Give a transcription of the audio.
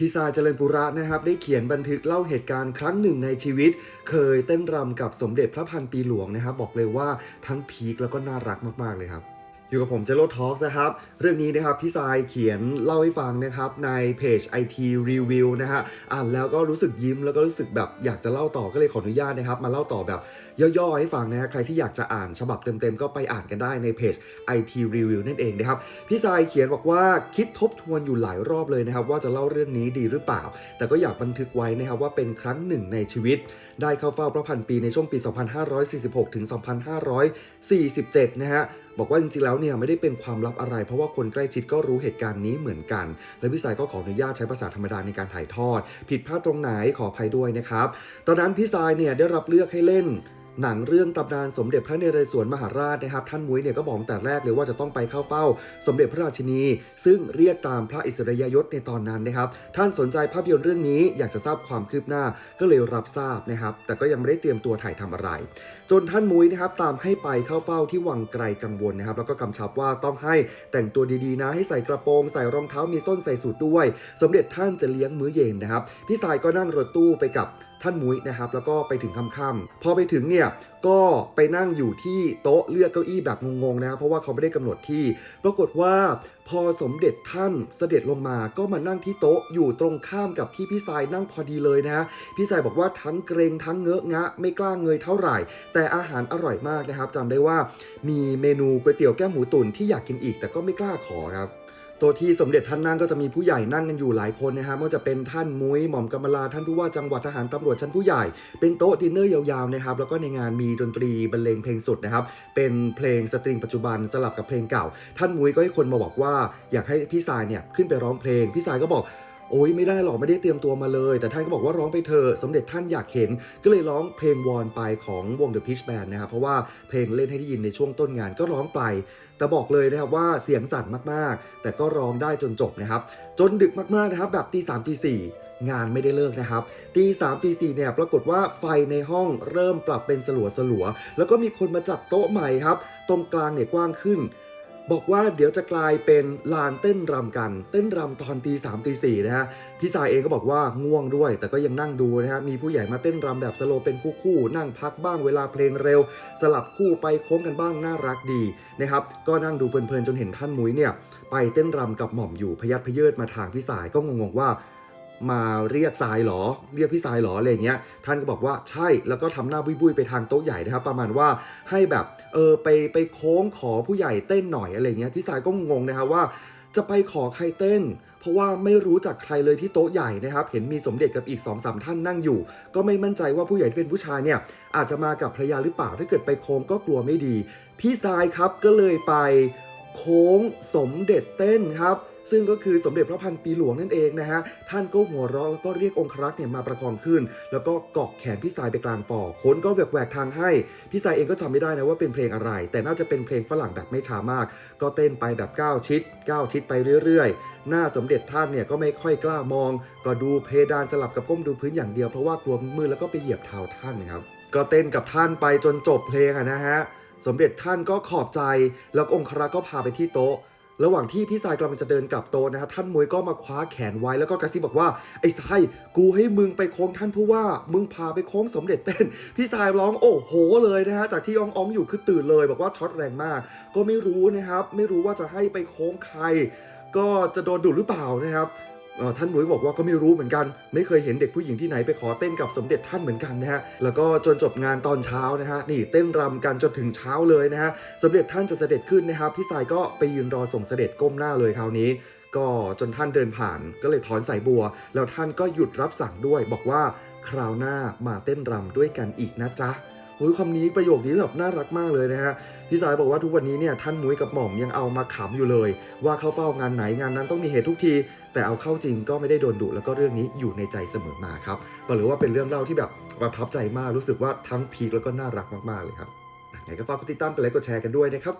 พี่ซาเจริญปุระนะครับได้เขียนบันทึกเล่าเหตุการณ์ครั้งหนึ่งในชีวิต เคยเต้นรำกับสมเด็จพระพันปีหลวงนะครับ บอกเลยว่าทั้งพีคแล้วก็น่ารักมากๆเลยครับ อยู่กับผมเจโรทอล์กนะครับ เรื่องนี้นะครับพี่ซายเขียนเล่าให้ฟังนะครับในเพจ IT Review นะฮะอ่านแล้วก็รู้สึกยิ้มแล้วก็รู้สึกแบบอยากจะเล่าต่อก็เลยขออนุญาตนะครับ มาเล่าต่อแบบย่อๆให้ฟังนะฮะใครที่อยากจะอ่านฉบับเต็มๆ ก็ไปอ่านกันได้ในเพจ IT Review นั่นเองนะครับพี่ซายเขียนบอกว่าคิดทบทวนอยู่หลายรอบเลยนะครับว่าจะเล่าเรื่องนี้ดีหรือเปล่า แต่ก็อยากบันทึกไว้นะครับว่าเป็นครั้งหนึ่งในชีวิต ได้เข้าเฝ้าพระพันปีในช่วงปี 2546 ถึง 2547 นะฮะ บอกว่าจริงๆแล้วเนี่ยไม่ได้เป็นความลับอะไร เพราะว่าคนใกล้ชิดก็รู้เหตุการณ์นี้เหมือนกัน และพี่สายก็ขออนุญาตใช้ภาษาธรรมดาในการถ่ายทอด ผิดพลาดตรงไหนขออภัยด้วยนะครับ ตอนนั้นพี่สายเนี่ยได้รับเลือกให้เล่น หนังเรื่องตำนานสมเด็จพระนเรศวรมหาราชนะครับ ท่านมุ้ยเนี่ยก็บอกแต่แรกเลยว่าจะต้องไปเข้าเฝ้า สมเด็จพระราชินี ซึ่งเรียกตามพระอิสริยยศในตอนนั้นนะครับ ท่านสนใจภาพยนตร์เรื่องนี้อยากจะทราบความคืบหน้าก็เลยรับทราบนะครับ แต่ก็ยังไม่ได้เตรียมตัวถ่ายทำอะไร จนท่านมุ้ยนะครับตามให้ไปเข้าเฝ้าที่วังไกลกังวลนะครับ แล้วก็กำชับว่าต้องให้แต่งตัวดีๆนะให้ใส่กระโปรงใส่รองเท้ามีส้นใส่สูทด้วย สมเด็จท่านจะเลี้ยงมื้อเย็นนะครับพี่สายก็นั่งรถตู้ไปกับ ท่านมุ้ยนะครับแล้วก็ไปถึงค่ำๆพอไปถึงเนี่ยก็ไปนั่งอยู่ที่โต๊ะเลือกเก้าอี้แบบงงๆนะครับเพราะว่าเขาไม่ได้กำหนดที่ ปรากฏว่าพอสมเด็จท่านเสด็จลงมาก็มานั่งที่โต๊ะอยู่ตรงข้ามกับที่พี่สายนั่งพอดีเลยนะฮะพี่สายบอกว่าทั้งเกรงทั้งเงอะงะ ไม่กล้าเงยเท่าไหร่ แต่อาหารอร่อยมากนะครับจำได้ว่ามีเมนูก๋วยเตี๋ยวแก้มหมูตุ๋นที่อยากกินอีก แต่ก็ไม่กล้าขอครับ ตัวที่สมเด็จท่านนั่งก็จะมีผู้ใหญ่นั่งกันอยู่หลายคนนะฮะไม่ว่าจะเป็นท่านมุ้ยหม่อมกำมลาท่านผู้ว่าจังหวัดทหารตำรวจชั้นผู้ใหญ่ เป็นโต๊ะดินเนอร์ยาวๆนะครับแล้วก็ในงานมีดนตรีบรรเลงเพลงสดนะครับเป็นเพลงสตริงปัจจุบันสลับกับเพลงเก่า ท่านมุ้ยก็ให้คนมาบอกว่าอยากให้พี่สายเนี่ยขึ้นไปร้องเพลงพี่สายก็บอก โอ้ยไม่ได้หรอกไม่ได้เตรียมตัวมาเลย แต่ท่านก็บอกว่าร้องไปเถอะสมเด็จท่านอยากเห็น ก็เลยร้องเพลงวอนไปของวง The Pitch Band นะครับเพราะว่าเพลงเล่นให้ได้ยินในช่วงต้นงานก็ร้องไป แต่บอกเลยนะครับว่าเสียงสั่นมากๆ แต่ก็ร้องได้จนจบนะครับ จนดึกมากๆนะครับแบบตีสามตีสี่งานไม่ได้เลิกนะครับตีสามตีสี่เนี่ยปรากฏว่าไฟในห้องเริ่มปรับเป็นสลัวสลัวแล้วก็มีคนมาจัดโต๊ะใหม่ครับ ตรงกลางเนี่ยกว้างขึ้น บอกว่าเดี๋ยวจะกลายเป็นลานเต้นรำกัน เต้นรำตอนตีสามตีสี่นะฮะพี่สายเองก็บอกว่าง่วงด้วย แต่ก็ยังนั่งดูนะฮะมีผู้ใหญ่มาเต้นรำแบบสโลเป็นคู่ๆนั่งพักบ้างเวลาเพลงเร็ว สลับคู่ไปโค้งกันบ้างน่ารักดีนะครับก็นั่งดูเพลินๆจนเห็นท่านมุ้ยเนี่ยไปเต้นรำกับหม่อมอยู่พยัดพเยิดมาทางพี่สายก็งงๆว่า มาเรียกสายเหรอ เรียกพี่สายเหรออะไรเงี้ย ท่านก็บอกว่าใช่แล้วก็ทำหน้าบุ้ยๆไปทางโต๊ะใหญ่นะครับ ประมาณว่าให้แบบเออไปไปโค้งขอผู้ใหญ่เต้นหน่อยอะไรเงี้ยพี่สายก็งงนะครับว่า จะไปขอใครเต้น เพราะว่าไม่รู้จักใครเลยที่โต๊ะใหญ่นะครับ เห็นมีสมเด็จกับอีก2อสท่านนั่งอยู่ ก็ไม่มั่นใจว่าผู้ใหญ่ที่เป็นผู้ชายเนี่ย อาจจะมากับภรรยาหรือเปล่าถ้าเกิดไปโค้งก็กลัวไม่ดี พี่สายครับก็เลยไปโค้งสมเด็จเต้นครับ ซึ่งก็คือสมเด็จพระพันปีหลวงนั่นเองนะฮะท่านก็หัวเราะแล้วก็เรียกองครักษ์เนี่ยมาประคองขึ้น แล้วก็เกาะแขนพี่สายไปกลางฟอคนก็แหวกแหวกทางให้พี่สายเองก็จำไม่ได้นะว่าเป็นเพลงอะไร แต่น่าจะเป็นเพลงฝรั่งแบบไม่ช้ามาก ก็เต้นไปแบบก้าวชิดก้าวชิดไปเรื่อยๆ หน้าสมเด็จท่านเนี่ยก็ไม่ค่อยกล้ามอง ก็ดูเพดานสลับกับก้มดูพื้นอย่างเดียวเพราะว่ากลัวมือแล้วก็ไปเหยียบเท้าท่านนะครับก็เต้นกับท่านไปจนจบเพลงนะฮะสมเด็จท่านก็ขอบใจแล้วองครักษ์ก็พาไปที่โต๊ะ ระหว่างที่พี่สายกำลังจะเดินกลับโต๊ะนะฮะท่านมวยก็มาคว้าแขนไว้แล้วก็กระซิบบอกว่าไอ้สายกูให้มึงไปโค้งท่านผู้ว่ามึงพาไปโค้งสมเด็จเต้น พี่สายร้องโอ้โหเลยนะฮะจากที่อ้องอ้องอยู่คือตื่นเลย บอกว่าช็อตแรงมาก ก็ไม่รู้นะครับ ไม่รู้ว่าจะให้ไปโค้งใคร ก็จะโดนดุหรือเปล่านะครับ ท่านหมวยบอกว่าก็ไม่รู้เหมือนกัน ไม่เคยเห็นเด็กผู้หญิงที่ไหนไปขอเต้นกับสมเด็จท่านเหมือนกันนะฮะแล้วก็จนจบงานตอนเช้านะฮะนี่เต้นรำกันจนถึงเช้าเลยนะฮะสมเด็จท่านจะเสด็จขึ้นนะครับพี่สายก็ไปยืนรอส่งเสด็จก้มหน้าเลยคราวนี้ ก็จนท่านเดินผ่านก็เลยถอนสายบัว แล้วท่านก็หยุดรับสั่งด้วย บอกว่าคราวหน้ามาเต้นรำด้วยกันอีกนะจ๊ะโอ้ยคำนี้ประโยคนี้แบบน่ารักมากเลยนะฮะพี่สายบอกว่าทุกวันนี้เนี่ยท่านมุ้ยกับหม่อมยังเอามาขำอยู่เลย ว่าเข้าเฝ้างานไหนงานนั้นต้องมีเหตุทุกที แต่เอาเข้าจริงก็ไม่ได้โดนดุแล้วก็เรื่องนี้อยู่ในใจเสมอมาครับบอกเลยว่าเป็นเรื่องเล่าที่แบบประทับใจมากรู้สึกว่าทั้งพีคแล้วก็น่ารักมากๆเลยครับไหนก็ฝากกดติดตามกันไลค์กดแชร์กันด้วยนะครับ